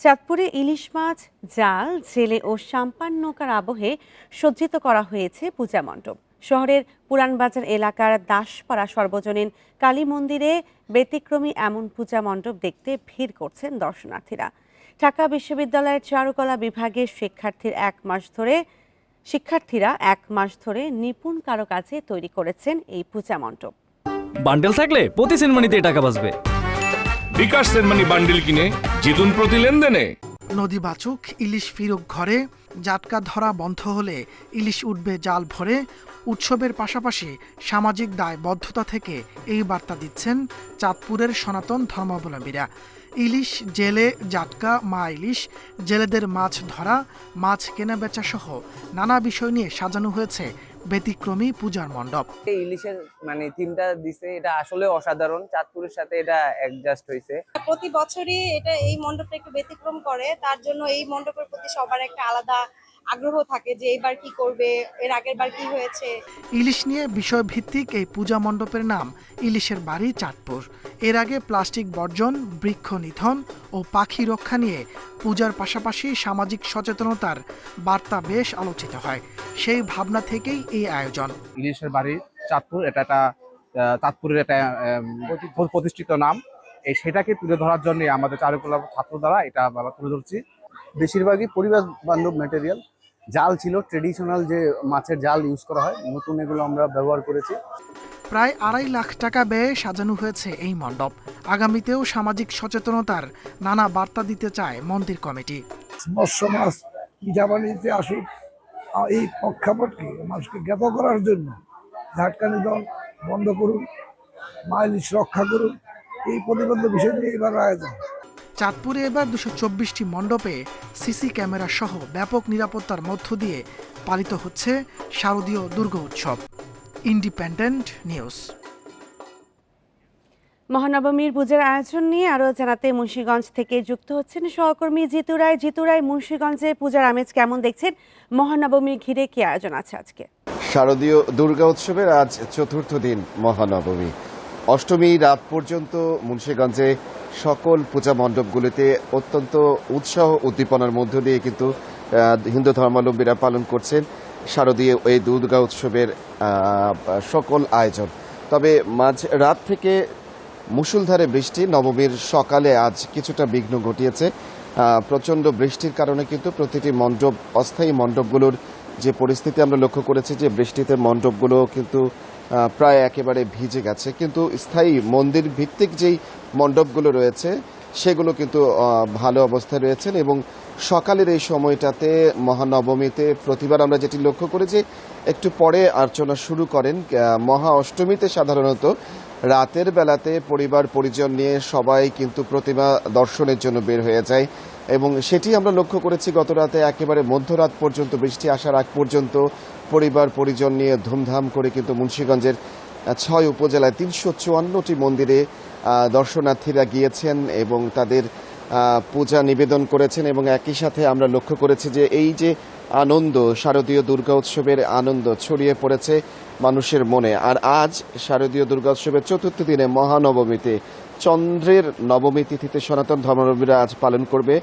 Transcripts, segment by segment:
চাঁদপুরে ইলিশ মাছ, জাল জেলে ও সাম্পান নৌকার আবহে সজ্জিত করা হয়েছে পূজা মণ্ডপ। শহরের পুরানবাজার এলাকার দাসপাড়া সর্বজনীন কালী মন্দিরে ব্যতিক্রমী এমন পূজা মণ্ডপ দেখতে ভিড় করছেন দর্শনার্থীরা। ঢাকা বিশ্ববিদ্যালয়ের চারুকলা বিভাগের শিক্ষার্থীর এক মাস ধরে শিক্ষার্থীরা এক মাস ধরে নিপুণ কারুকাজে তৈরি করেছেন এই পূজা মণ্ডপ। বান্ডেল থাকলে প্রতি সেনমানিতে টাকা বাঁচবে। বিকাশ সেনমানি বান্ডিল কিনে জিতুন প্রতি লেনদেনে। নদী বাচুক ইলিশ ফিরুক ঘরে জাটকা ধরা বন্ধ হলে ইলিশ উঠবে জাল ভরে। উৎসবের পাশাপাশি সামাজিক দায়বদ্ধতা থেকে এই বার্তা দিচ্ছেন চাঁদপুরের সনাতন ধর্মাবলম্বীরা। ইলিশ জেলে জাটকা মা ইলিশ জেলেদের মাছ ধরা মাছ কেনা বেচা সহ নানা বিষয় নিয়ে সাজানো হয়েছে ব্যতিক্রমী পূজার মণ্ডপ। এই ইলিশের মানে থিমটা দিছে এটা আসলে অসাধারণ। চাঁদপুরের সাথে এটা অ্যাডজাস্ট হয়েছে প্রতি বছরই এটা এই মণ্ডপটা একটু ব্যতিক্রম করে তার জন্য এই মণ্ডপের প্রতি সবার একটা আলাদা আগ্রহ থাকে যে এইবার কি করবে এর আগের বার কি হয়েছে। ইলিশ নিয়ে বিষয় ভিত্তিক এই পূজা মণ্ডপের নাম ইলিশের বাড়ি চাঁদপুর। এর আগে প্লাস্টিক বর্জন বৃক্ষ নিধন ও পাখি রক্ষা নিয়ে পূজার পাশাপাশি সামাজিক সচেতনতার বার্তা বেশ আলোচিত হয়। সেই ভাবনা থেকেই এই আয়োজন। ইলিশের বাড়ি চাঁদপুর এটা একটা আহ, চাঁদপুরের একটা আহ, প্রতিষ্ঠিত নাম। এই সেটাকে তুলে ধরার জন্য আমাদের চারুকলা ছাত্র দ্বারা এটা তুলে ধরছি। বেশিরভাগই পরিবেশ বান্ধব ম্যাটেরিয়াল জাল ছিল ট্রেডিশনাল যে মাছের জাল ইউজ করা হয় নতুন এগুলো আমরা ব্যবহার করেছি। প্রায় আড়াই লাখ টাকা ব্যয়ে সাজানো হয়েছে এই মণ্ডপ। আগামীতেও সামাজিক সচেতনতার নানা বার্তা দিতে চায় মন্দির কমিটি। মৎস্য মাছ পিঠাপানিতে আসুক আর এই প্রেক্ষাপটকে মানুষকে জ্ঞাত করার জন্য ঝাটকা নিধন বন্ধ করুন মাইলিশ রক্ষা করুন এই প্রতিবন্ধ বিষয় নিয়ে এবার আয়োজন চাঁদপুরে এবার দুশো চব্বিশটি মণ্ডপে সিসি ক্যামেরা সহ ব্যাপক নিরাপত্তার মধ্য দিয়ে পালিত হচ্ছে শারদীয় দুর্গা উৎসব। ইন্ডিপেন্ডেন্ট নিউজ মহানবমীর পূজার আয়োজন নিয়ে আরও জানাতে মুন্সীগঞ্জ থেকে যুক্ত হচ্ছেন সহকর্মী জিতু রায়। জিতু রায় মুন্সীগঞ্জে পূজার আমেজ কেমন দেখছেন? মহানবমী ঘিরে কি আয়োজন আছে আজকে? শারদীয় দুর্গা উৎসবের আজ চতুর্থ দিন মহানবমী। অষ্টমী রাত পর্যন্ত মুন্সীগঞ্জে সকল পূজা মণ্ডপগুলিতে অত্যন্ত উৎসাহ উদ্দীপনার মধ্য দিয়ে কিন্তু হিন্দু ধর্মাবলম্বীরা পালন করছেন শারদীয় এই দুর্গা উৎসবের সকল আয়োজন। তবে মাঝ রাত থেকে মুষলধারে বৃষ্টি, নবমীর সকালে আজ কিছুটা বিঘ্ন ঘটিয়েছে। প্রচণ্ড বৃষ্টির কারণে কিন্তু প্রতিটি মণ্ডপ, অস্থায়ী মণ্ডপগুলোর যে পরিস্থিতি আমরা লক্ষ্য করেছি যে বৃষ্টিতে মণ্ডপগুলো কিন্তু প্রায় একেবারে ভিজে গেছে। কিন্তু স্থায়ী মন্দির ভিত্তিক যেই মণ্ডপগুলো রয়েছে, সেগুলো কিন্তু ভালো অবস্থায় রয়েছেন এবং সকালের এই সময়টাতে মহানবমীতে প্রতিবার আমরা যেটি লক্ষ্য করি যে, একটু পরে আর্চনা শুরু করেন। মহা অষ্টমীতে সাধারণত রাতের বেলাতে পরিবার পরিজন নিয়ে সবাই কিন্তু প্রতিমা দর্শনের জন্য বের হয়ে যায় এবং সেটি আমরা লক্ষ্য করেছি গত রাতে একেবারে মধ্যরাত পর্যন্ত, বৃষ্টি আসার আগ পর্যন্ত পরিবার, পরিজন নিয়ে ধুমধাম করে কিন্তু মুন্সীগঞ্জের ছয় উপজেলায় তিনশো চুয়ান্নটি মন্দিরে দর্শনার্থীরা গিয়েছেন এবং তাদের পূজা নিবেদন করেছেন এবং একই সাথে আমরা লক্ষ্য করেছি যে এই যে আনন্দ, শারদীয় দুর্গা উৎসবের আনন্দ ছড়িয়ে পড়েছে মানুষের মনে। আর আজ শারদীয় দুর্গা উৎসবের চতুর্থ দিনে মহানবমীতে চন্দ্রের নবমী তিথিতে সনাতন ধর্মাবলম্বীরা আজ পালন করবে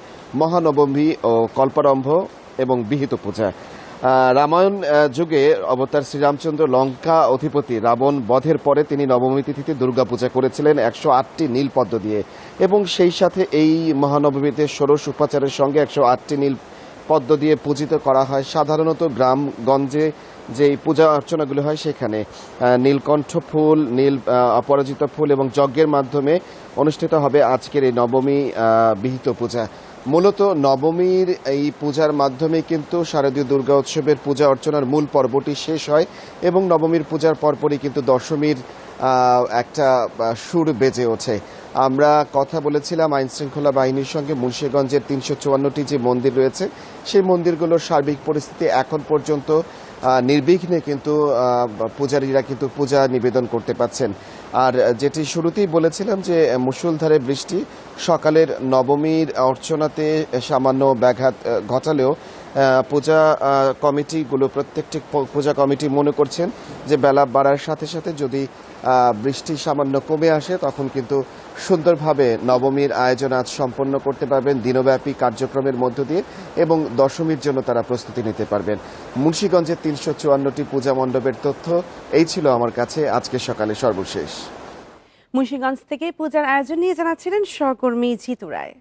মহানবমী ও কল্পারম্ভ এবং বিহিত পূজা। রামায়ণ যুগে অবতার শ্রীরামচন্দ্র লঙ্কা অধিপতি রাবণ বধের পরে তিনি নবমী তিথিতে দুর্গাপূজা করেছিলেন একশো আটটি নীল পদ্ম দিয়ে। এবং সেই সাথে এই মহানবমীতে ষোড়শ উপাচারের সঙ্গে একশো আটটি নীল পদ্ম দিয়ে পূজিত করা হয়। সাধারণত গ্রামগঞ্জে যে পূজা অর্চনাগুলো হয় সেখানে নীলকণ্ঠ ফুল, নীল অপরাজিত ফুল এবং যজ্ঞের মাধ্যমে অনুষ্ঠিত হবে আজকের এই নবমী বিহিত পূজা। মূলত নবমীর এই পূজার মাধ্যমে কিন্তু শারদীয় দুর্গা উৎসবের পূজা অর্চনার মূল পর্বটি শেষ হয় এবং নবমীর পূজার পরপরই কিন্তু দশমীর একটা সুর বেজে ওঠে। আমরা কথা বলেছিলাম আইন শৃঙ্খলা বাহিনীর সঙ্গে মুন্সীগঞ্জের তিনশো চুয়ান্নটি যে মন্দির রয়েছে, সেই মন্দিরগুলোর সার্বিক পরিস্থিতি এখন পর্যন্ত নির্বিঘ্নে কিন্তু পূজারীরা কিন্তু পূজা নিবেদন করতে পাচ্ছেন আর যেটি শুরুতেই বলেছিলাম যে মুসুলধারে বৃষ্টি সকালের নবমীর অর্চনাতে সামান্য ব্যাঘাত ঘটালেও পূজা কমিটিগুলো, প্রত্যেকটি পূজা কমিটি মনে করছেন যে বেলা বাড়ার সাথে সাথে যদি বৃষ্টি সামান্য কমে আসে, তখন কিন্তু সুন্দরভাবে নবমীর আয়োজন আজ সম্পন্ন করতে পারবেন দিনব্যাপী কার্যক্রমের মধ্য দিয়ে এবং দশমীর জন্য তারা প্রস্তুতি নিতে পারবেন। মুন্সীগঞ্জের তিনশো চুয়ান্নটি পূজা মণ্ডপের তথ্য, এই ছিল আমার কাছে আজকে সকালে সর্বশেষ। মুন্সিগঞ্জ থেকে পূজার আয়োজন নিয়ে জানাচ্ছিলেন সহকর্মী জিতু রায়।